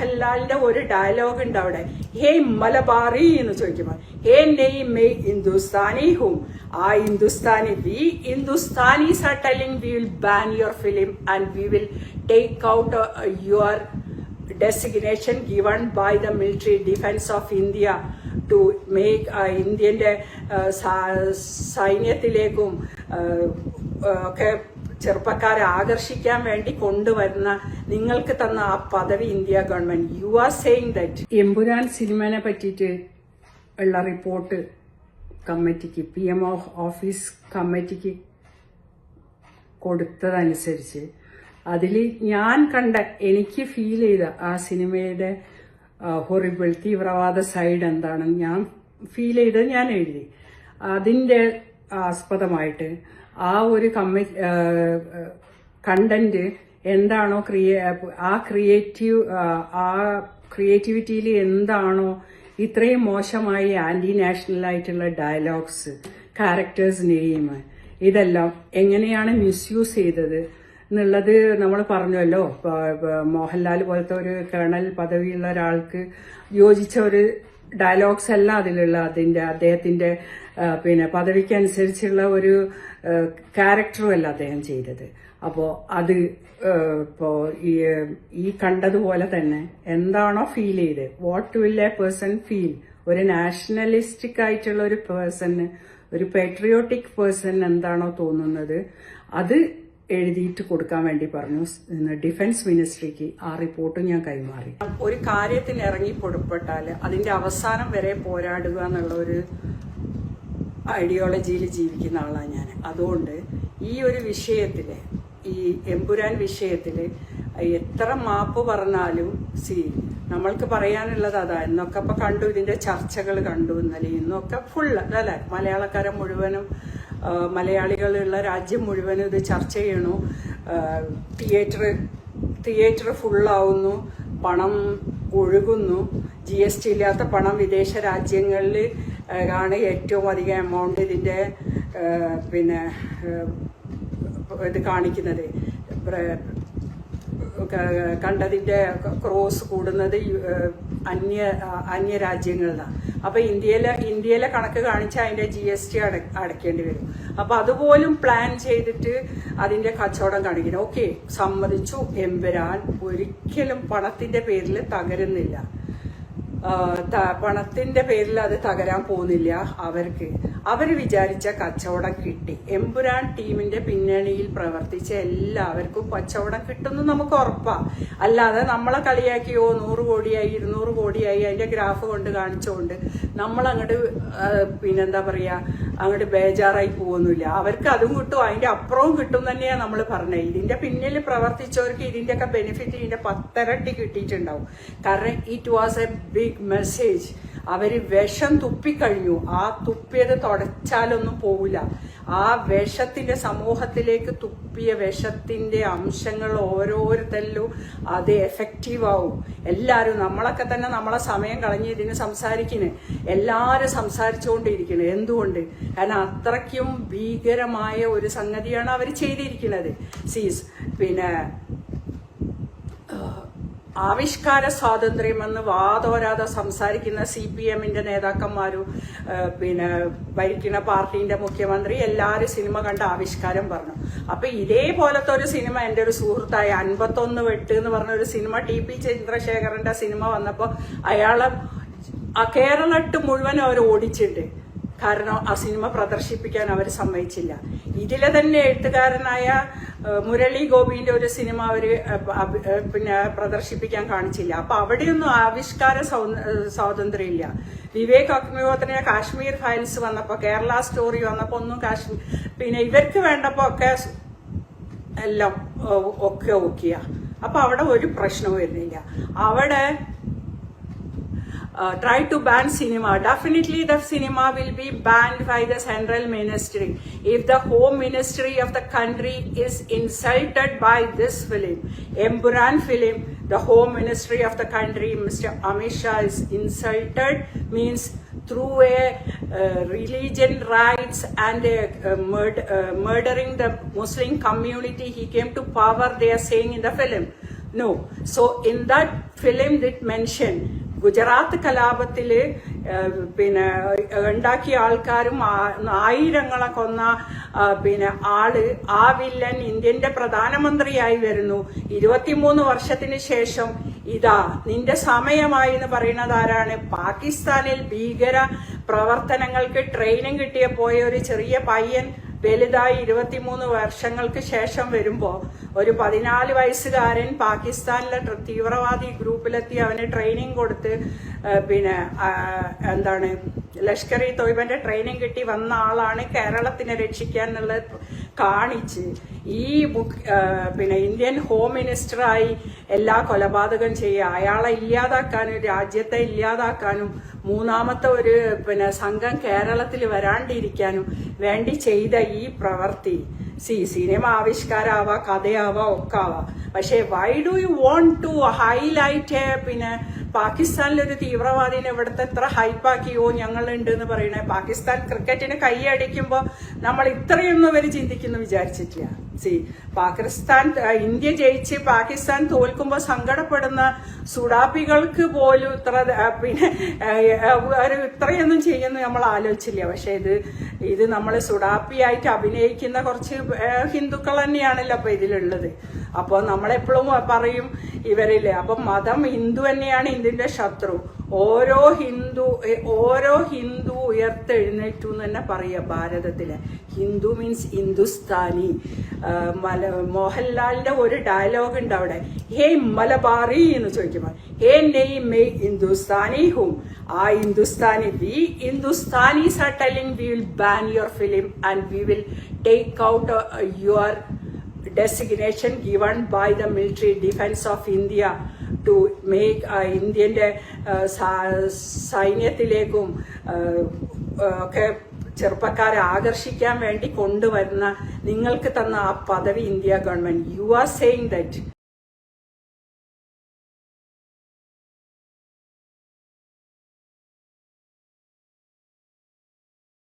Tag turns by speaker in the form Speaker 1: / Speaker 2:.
Speaker 1: മോഹൻലാലിന്റെ ഒരു ഡയലോഗ് ഉണ്ട് അവിടെ. ഹേ മലബാറി എന്ന് ചോദിക്കുമ്പോൾ ഹേ നെയ് മെയ് ഹിന്ദുസ്ഥാനി ഹും ആ Hindustani we Hindustanis are telling we will ban your film and we will take out your designation given by the military defence of India to make ഇന്ത്യന്റെ സൈന്യത്തിലേക്കും ആ, ഒക്കെ ചെറുപ്പക്കാരെ ആകർഷിക്കാൻ വേണ്ടി കൊണ്ടുവരുന്ന നിങ്ങൾക്ക് തന്ന ആ പദവി India government. You are saying that Empuraan സിനിമനെ പറ്റിയിട്ട് ഉള്ള റിപ്പോർട്ട് കമ്മിറ്റിക്ക് പി എം ഓഫീസ് കമ്മിറ്റിക്ക് കൊടുത്തതനുസരിച്ച് അതിൽ ഞാൻ കണ്ട എനിക്ക് ഫീൽ ചെയ്ത ആ സിനിമയുടെ ഹൊറിബിൾ തീവ്രവാദ സൈഡ് എന്താണെന്ന് ഞാൻ ഫീൽ ചെയ്തത് ഞാൻ എഴുതി. അതിന്റെ ആസ്പദമായിട്ട് ആ ഒരു കമ്മി കണ്ടന്റ് എന്താണോ ക്രിയേ ആ ക്രിയേറ്റീവ് ആ ക്രിയേറ്റിവിറ്റിയിൽ എന്താണോ ഇത്രയും മോശമായി ആന്റി നാഷണൽ ആയിട്ടുള്ള ഡയലോഗ്സ് ക്യാരക്ടേഴ്സ് നെയിം ഇതെല്ലാം എങ്ങനെയാണ് മിസ്യൂസ് ചെയ്തത് എന്നുള്ളത് നമ്മൾ പറഞ്ഞല്ലോ മോഹൻലാൽ പോലത്തെ ഒരു കേണൽ പദവിയുള്ള ഒരാൾക്ക് യോജിച്ച ഒരു ഡയലോഗ്സ് അല്ല അതിലുള്ള അതിന്റെ അദ്ദേഹത്തിന്റെ പിന്നെ പദവിക്കനുസരിച്ചുള്ള ഒരു ക്യാരക്ടറും അല്ല അദ്ദേഹം ചെയ്തത്. അപ്പോ അത് ഇപ്പോൾ ഇപ്പോ ഈ ഈ കണ്ടതുപോലെ തന്നെ എന്താണോ ഫീൽ ചെയ്ത്. What will a person feel ഒരു നാഷണലിസ്റ്റിക് ആയിട്ടുള്ള ഒരു പേഴ്സണ് ഒരു പേട്രിയോട്ടിക് പേഴ്സൺ എന്താണോ തോന്നുന്നത് അത് എഴുതിയിട്ട് കൊടുക്കാൻ വേണ്ടി പറഞ്ഞു. ഡിഫൻസ് മിനിസ്ട്രിക്ക് ആ റിപ്പോർട്ട് ഞാൻ കൈമാറി. ഒരു കാര്യത്തിന് ഇറങ്ങി പൊടുപ്പെട്ടാൽ അതിന്റെ അവസാനം വരെ പോരാടുക എന്നുള്ള ഒരു ഐഡിയോളജിയിൽ ജീവിക്കുന്ന ആളാണ് ഞാൻ അതുകൊണ്ട് ഈ ഒരു വിഷയത്തിൽ ഈ എമ്പുരാൻ വിഷയത്തിൽ എത്ര മാപ്പ് പറഞ്ഞാലും സി നമ്മൾക്ക് പറയാനുള്ളത് അതാ. ഇന്നൊക്കെ ഇപ്പൊ കണ്ടു ഇതിന്റെ ചർച്ചകൾ കണ്ടു ഇന്നലെ. ഇന്നൊക്കെ ഫുൾ അല്ലേ? മലയാളക്കാരെ മുഴുവനും മലയാളികളുള്ള രാജ്യം മുഴുവനും ഇത് ചർച്ച ചെയ്യണു. തിയേറ്റർ തിയേറ്റർ ഫുള്ളാവുന്നു പണം ഒഴുകുന്നു. ജി എസ് ടി ഇല്ലാത്ത പണം വിദേശ രാജ്യങ്ങളിൽ ആണ് ഏറ്റവും അധികം എമൗണ്ട് ഇതിന്റെ പിന്നെ ഇത് കാണിക്കുന്നത്. കണ്ടതിന്റെ ക്രോസ് കൂടുന്നത് അന്യ അന്യ രാജ്യങ്ങളിലാണ്. അപ്പോൾ ഇന്ത്യയിലെ ഇന്ത്യയിലെ കണക്ക് കാണിച്ചാൽ അതിന്റെ ജി എസ് ടി അടയ്ക്കേണ്ടി വരും. അപ്പോൾ അതുപോലും പ്ലാൻ ചെയ്തിട്ട് അതിന്റെ കച്ചവടം കാണിക്കണം. ഓക്കെ സമ്മതിച്ചു. എമ്പുരാൻ ഒരിക്കലും പണത്തിന്റെ പേരിൽ തകരുന്നില്ല. പണത്തിന്റെ പേരിൽ അത് തകരാൻ പോകുന്നില്ല അവർക്ക്. അവർ വിചാരിച്ച കച്ചവടം കിട്ടി. എമ്പുരാൻ ടീമിന്റെ പിന്നണിയിൽ പ്രവർത്തിച്ച എല്ലാവർക്കും കച്ചവടം കിട്ടുന്നു നമുക്ക് ഉറപ്പാ. അല്ലാതെ നമ്മളെ കളിയാക്കിയോ നൂറ് കോടിയായി ഇരുന്നൂറ് കോടിയായി അതിന്റെ ഗ്രാഫ് കൊണ്ട് കാണിച്ചുകൊണ്ട് നമ്മളങ്ങോട്ട് പിന്നെന്താ പറയാ അങ്ങോട്ട് ബേജാറായി പോകുന്നില്ല. അവർക്ക് അതും കിട്ടും അതിന്റെ അപ്പുറവും കിട്ടും തന്നെയാണ് നമ്മൾ പറഞ്ഞത്. ഇതിന്റെ പിന്നിൽ പ്രവർത്തിച്ചവർക്ക് ഇതിന്റെയൊക്കെ ബെനിഫിറ്റ് ഇതിന്റെ പത്തരട്ടി കിട്ടിയിട്ടുണ്ടാവും. കാരണം it was a big message അവർ വിഷം തുപ്പിക്കഴിഞ്ഞു. ആ തുപ്പിയത് തുടച്ചാലൊന്നും പോവില്ല. ആ വിഷത്തിന്റെ സമൂഹത്തിലേക്ക് തുപ്പിയ വിഷത്തിന്റെ അംശങ്ങൾ ഓരോരുത്തരിലും അത് എഫക്റ്റീവ് ആവും. എല്ലാവരും നമ്മളൊക്കെ തന്നെ നമ്മളെ സമയം കളഞ്ഞ് ഇതിന് സംസാരിക്കണേ. എല്ലാവരും സംസാരിച്ചുകൊണ്ടിരിക്കുന്നു എന്തുകൊണ്ട്? കാരണം അത്രയ്ക്കും ഭീകരമായ ഒരു സംഗതിയാണ് അവർ ചെയ്തിരിക്കുന്നത് സീസ് പിന്നെ ആവിഷ്കാര സ്വാതന്ത്ര്യമെന്ന് വാതോരാതെ സംസാരിക്കുന്ന സി പി എമ്മിന്റെ നേതാക്കന്മാരും പിന്നെ ഭരിക്കുന്ന പാർട്ടിന്റെ മുഖ്യമന്ത്രി എല്ലാവരും സിനിമ കണ്ട ആവിഷ്കാരം പറഞ്ഞു. അപ്പൊ ഇതേപോലത്തെ ഒരു സിനിമ എന്റെ ഒരു സുഹൃത്തായ അൻപത്തൊന്ന് വെട്ട് എന്ന് പറഞ്ഞ ഒരു സിനിമ ടി പി ചന്ദ്രശേഖരന്റെ സിനിമ വന്നപ്പോൾ അയാളെ കേരളട്ട് മുഴുവൻ അവർ ഓടിച്ചിട്ടുണ്ട്. കാരണം ആ സിനിമ പ്രദർശിപ്പിക്കാൻ അവർ സമ്മതിച്ചില്ല. ഇതിലെ തന്നെ എഴുത്തുകാരനായ മുരളി ഗോപിന്റെ ഒരു സിനിമ ഏഹ്, പിന്നെ പ്രദർശിപ്പിക്കാൻ കാണിച്ചില്ല. അപ്പൊ അവിടെയൊന്നും ആവിഷ്കാര സ്വാതന്ത്ര്യമില്ല. വിവേക് അഗ്നിഹോത്രിന്റെ കാശ്മീർ ഫയൽസ് വന്നപ്പോൾ കേരള സ്റ്റോറി വന്നപ്പോൾ ഒന്നും കാശ്മീർ പിന്നെ ഇവർക്ക് വേണ്ടപ്പോൾ ഒക്കെ എല്ലാം ഒക്കെ ഓക്കെയാ. അപ്പൊ അവിടെ ഒരു പ്രശ്നവും വരുന്നില്ല. അവിടെ uh, try to ban cinema. Definitely the cinema will be banned by the central ministry. If the home ministry of the country is insulted by this film, Emburan film, the home ministry of the country, Mr. Amisha, is insulted, means through a uh, religion rights and a, a uh, murdering the Muslim community, he came to power, they are saying in the film. No. So in that film it mentioned Gujarat കലാപത്തിൽ പിന്നെ ഉണ്ടാക്കിയ ആൾക്കാരും ആയിരങ്ങളെ കൊന്ന പിന്നെ ആൾ ആ villain ഇന്ത്യന്റെ പ്രധാനമന്ത്രിയായി വരുന്നു. ഇരുപത്തിമൂന്ന് വർഷത്തിന് ശേഷം ഇതാ നിന്റെ സമയമായി എന്ന് പറയുന്നത് ആരാണ്? പാകിസ്ഥാനിൽ ഭീകര പ്രവർത്തനങ്ങൾക്ക് ട്രെയിനിങ് കിട്ടിയ പോയ ഒരു ചെറിയ പയ്യൻ വലുതായി ഇരുപത്തിമൂന്ന് വർഷങ്ങൾക്ക് ശേഷം വരുമ്പോൾ ഒരു പതിനാല് വയസ്സുകാരൻ പാകിസ്ഥാനിലെ തീവ്രവാദി ഗ്രൂപ്പിലെത്തി അവന് ട്രെയിനിങ് കൊടുത്ത് പിന്നെ എന്താണ് ലഷ്കർ ഇ തൊയ്ബന്റെ ട്രെയിനിങ് കിട്ടി വന്ന ആളാണ് കേരളത്തിനെ രക്ഷിക്കാൻ എന്നുള്ളത് കാണിച്ച് ഈ പിന്നെ ഇന്ത്യൻ ഹോം മിനിസ്റ്ററായി എല്ലാ കൊലപാതകം ചെയ്യുക അയാളെ ഇല്ലാതാക്കാനും രാജ്യത്തെ ഇല്ലാതാക്കാനും മൂന്നാമത്തെ ഒരു പിന്നെ സംഘം കേരളത്തിൽ വരാണ്ടിരിക്കാനും വേണ്ടി ചെയ്ത ഈ പ്രവൃത്തി സി സിനിമ ആവിഷ്കാരാവാ കഥയാവാ ഒക്കെ ആവാം പക്ഷേ why do you want to highlight പിന്നെ പാകിസ്ഥാനിലൊരു തീവ്രവാദിനെ ഇവിടുത്തെ എത്ര ഹൈപ്പാക്കിയോ ഞങ്ങളുണ്ട് എന്ന് പറയണേ. പാകിസ്ഥാൻ ക്രിക്കറ്റിന് കൈയടിക്കുമ്പോൾ നമ്മൾ ഇത്രയൊന്നും അവർ ചിന്തിക്കുന്നു വിചാരിച്ചിട്ടില്ല. സി പാകിസ്ഥാൻ ഇന്ത്യ ജയിച്ച് പാകിസ്ഥാൻ തോൽക്കുമ്പോൾ സങ്കടപ്പെടുന്ന സുഡാപ്പികൾക്ക് പോലും ഇത്ര പിന്നെ ഒരു ഇത്രയൊന്നും ചെയ്യുന്നു നമ്മൾ ആലോചിച്ചില്ല. പക്ഷെ ഇത് ഇത് നമ്മൾ സുഡാപ്പിയായിട്ട് അഭിനയിക്കുന്ന കുറച്ച് ഹിന്ദുക്കൾ തന്നെയാണല്ലോ അപ്പൊ ഇതിലുള്ളത്. അപ്പോൾ നമ്മളെപ്പോഴും പറയും ഇവരില്ലേ അപ്പൊ മതം ഹിന്ദു തന്നെയാണ് ഇന്ത്യന്റെ ശത്രു. ഓരോ ഹിന്ദു ഓരോ ഹിന്ദു ഉയർത്തെഴുന്നേറ്റു എന്ന് തന്നെ പറയുക ഭാരതത്തിലെ. ഹിന്ദു മീൻസ് ഹിന്ദുസ്ഥാനി. മല മോഹൻലാലിന്റെ ഒരു ഡയലോഗ് ഉണ്ട് അവിടെ. ഹേ മലബാറി എന്ന് ചോദിക്കുമ്പോൾ ഹേ നെയ് മെയ് ഹിന്ദുസ്ഥാനി ഹും. ആ Hindustani we Hindustanis are telling we will ban your film and we will take out your designation given by the military defense of India to make ഇന്ത്യന്റെ സൈന്യത്തിലേക്കും uh, ഒക്കെ ചെറുപ്പക്കാരെ ആകർഷിക്കാൻ വേണ്ടി കൊണ്ടുവരുന്ന നിങ്ങൾക്ക് തന്ന ആ പദവി India government you are saying that